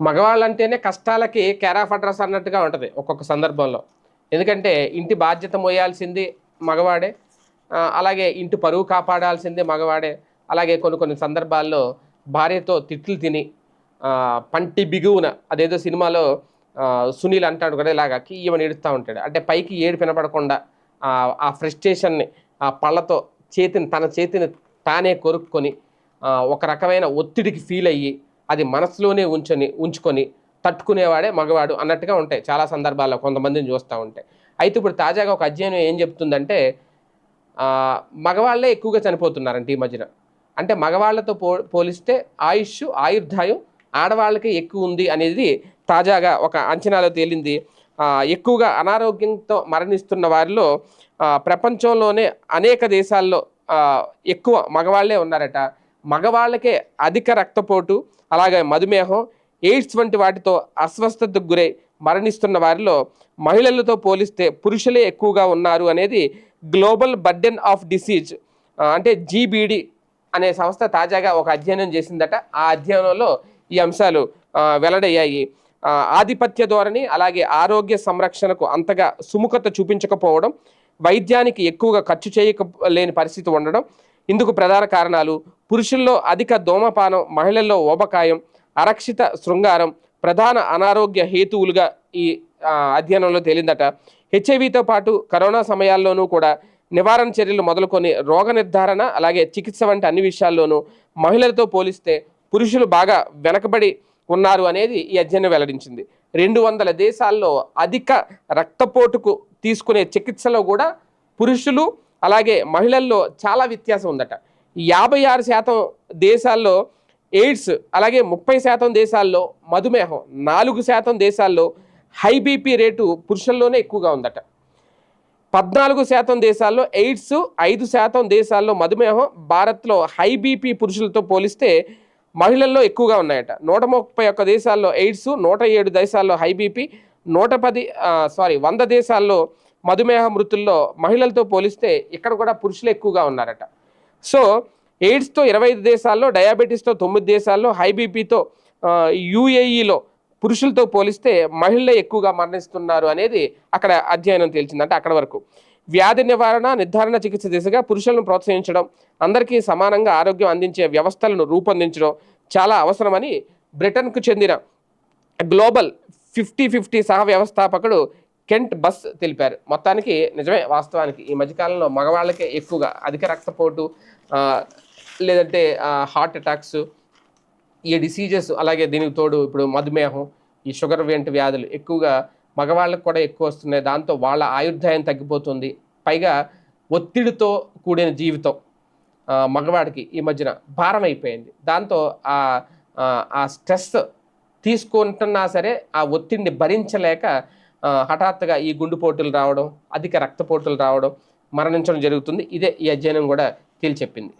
మగవాళ్ళంటేనే కష్టాలకి care of address అన్నట్టుగా ఉంటుంది ఒక్కొక్క సందర్భంలో. ఎందుకంటే ఇంటి బాధ్యత మోయాల్సింది మగవాడే అలాగే ఇంటి పరువు కాపాడాల్సిందే మగవాడే అలాగే కొన్ని కొన్ని సందర్భాల్లో భార్యతో తిట్లు తిని పంటి బిగువున అదేదో సినిమాలో సునీల్ అంటాడు కూడా ఇలాగా కీయమని ఏడుస్తూ ఉంటాడు. అంటే పైకి ఏడు వినపడకుండా ఆ, ఫ్రస్ట్రేషన్ని ఆ పళ్ళతో చేతిని తన చేతిని తానే కొరుక్కొని ఒక రకమైన ఒత్తిడికి ఫీల్ అయ్యి అది మనసులోనే ఉంచని ఉంచుకొని తట్టుకునేవాడే మగవాడు అన్నట్టుగా ఉంటాయి. చాలా సందర్భాల్లో కొంతమందిని చూస్తూ ఉంటాయి. అయితే ఇప్పుడు తాజాగా ఒక అధ్యయనం ఏం చెప్తుందంటే మగవాళ్ళే ఎక్కువగా చనిపోతున్నారంట ఈ మధ్యన. అంటే మగవాళ్ళతో పో పోలిస్తే ఆయుష్ ఆయుర్దాయం ఆడవాళ్ళకి ఎక్కువ ఉంది అనేది తాజాగా ఒక అంచనాలో తేలింది. ఎక్కువగా అనారోగ్యంతో మరణిస్తున్న వారిలో ప్రపంచంలోనే అనేక దేశాల్లో ఎక్కువ మగవాళ్ళే ఉన్నారట. మగవాళ్ళకే అధిక రక్తపోటు అలాగే మధుమేహం ఎయిడ్స్ వంటి వాటితో అస్వస్థతకు గురై మరణిస్తున్న వారిలో మహిళలతో పోలిస్తే పురుషులే ఎక్కువగా ఉన్నారు అనేది గ్లోబల్ బర్డెన్ ఆఫ్ డిసీజ్ అంటే జీబీడి అనే సంస్థ తాజాగా ఒక అధ్యయనం చేసిందట. ఆ అధ్యయనంలో ఈ అంశాలు వెల్లడయ్యాయి. ఆధిపత్య ధోరణి అలాగే ఆరోగ్య సంరక్షణకు అంతగా సుముఖత చూపించకపోవడం వైద్యానికి ఎక్కువగా ఖర్చు చేయక లేని పరిస్థితి ఉండడం ఇందుకు ప్రధాన కారణాలు పురుషుల్లో అధిక దోమపానం మహిళల్లో ఓబకాయం అరక్షిత శృంగారం ప్రధాన అనారోగ్య హేతువులుగా ఈ అధ్యయనంలో తేలిందట. హెచ్ఐవితో పాటు కరోనా సమయాల్లోనూ కూడా నివారణ చర్యలు మొదలుకొని రోగ నిర్ధారణ అలాగే చికిత్స వంటి అన్ని విషయాల్లోనూ మహిళలతో పోలిస్తే పురుషులు బాగా వెనకబడి ఉన్నారు అనేది ఈ అధ్యయనం వెల్లడించింది. రెండు వందల దేశాల్లో అధిక రక్తపోటుకు తీసుకునే చికిత్సలో కూడా పురుషులు అలాగే మహిళల్లో చాలా వ్యత్యాసం ఉందట. యాభై ఆరు శాతం దేశాల్లో ఎయిడ్స్ అలాగే ముప్పై శాతం దేశాల్లో మధుమేహం నాలుగు శాతం దేశాల్లో హై బీపీ రేటు పురుషుల్లోనే ఎక్కువగా ఉందట. పద్నాలుగు శాతం దేశాల్లో ఎయిడ్స్ ఐదు శాతం దేశాల్లో మధుమేహం భారత్లో హై బీపీ పురుషులతో పోలిస్తే మహిళల్లో ఎక్కువగా ఉన్నాయట. నూట ముప్పై ఒక్క దేశాల్లో ఎయిడ్స్ నూట ఏడు దేశాల్లో హై బీపీ నూట పది సారీ వంద దేశాల్లో మధుమేహ మృతుల్లో మహిళలతో పోలిస్తే ఇక్కడ కూడా పురుషులు ఎక్కువగా ఉన్నారట. సో ఎయిడ్స్తో ఇరవై ఐదు దేశాల్లో డయాబెటీస్తో తొమ్మిది దేశాల్లో హైబీపీతో యూఏఈలో పురుషులతో పోలిస్తే మహిళలే ఎక్కువగా మరణిస్తున్నారు అనేది అక్కడ అధ్యయనం తేల్చింది అంటే అక్కడ వరకు. వ్యాధి నివారణ నిర్ధారణ చికిత్స దిశగా పురుషులను ప్రోత్సహించడం అందరికీ సమానంగా ఆరోగ్యం అందించే వ్యవస్థలను రూపొందించడం చాలా అవసరమని బ్రిటన్కు చెందిన గ్లోబల్ ఫిఫ్టీ ఫిఫ్టీ సహ వ్యవస్థాపకుడు కెంట్ బస్ తెలిపారు. మొత్తానికి నిజమే వాస్తవానికి ఈ మధ్యకాలంలో మగవాళ్ళకే ఎక్కువగా అధిక రక్తపోటు లేదంటే హార్ట్ అటాక్స్ ఈ డిసీజెస్ అలాగే దీనికి తోడు ఇప్పుడు మధుమేహం ఈ షుగర్ వంటి వ్యాధులు ఎక్కువగా మగవాళ్ళకు కూడా ఎక్కువ వస్తున్నాయి. దాంతో వాళ్ళ ఆయుర్దాయం తగ్గిపోతుంది. పైగా ఒత్తిడితో కూడిన జీవితం మగవాడికి ఈ మధ్యన భారం అయిపోయింది. దాంతో ఆ స్ట్రెస్ తీసుకుంటున్నా సరే ఆ ఒత్తిడిని భరించలేక హఠాత్తుగా ఈ గుండుపోటులు రావడం అధిక రక్తపోటులు రావడం మరణించడం జరుగుతుంది. ఇదే ఈ అధ్యయనం కూడా తేల్చెప్పింది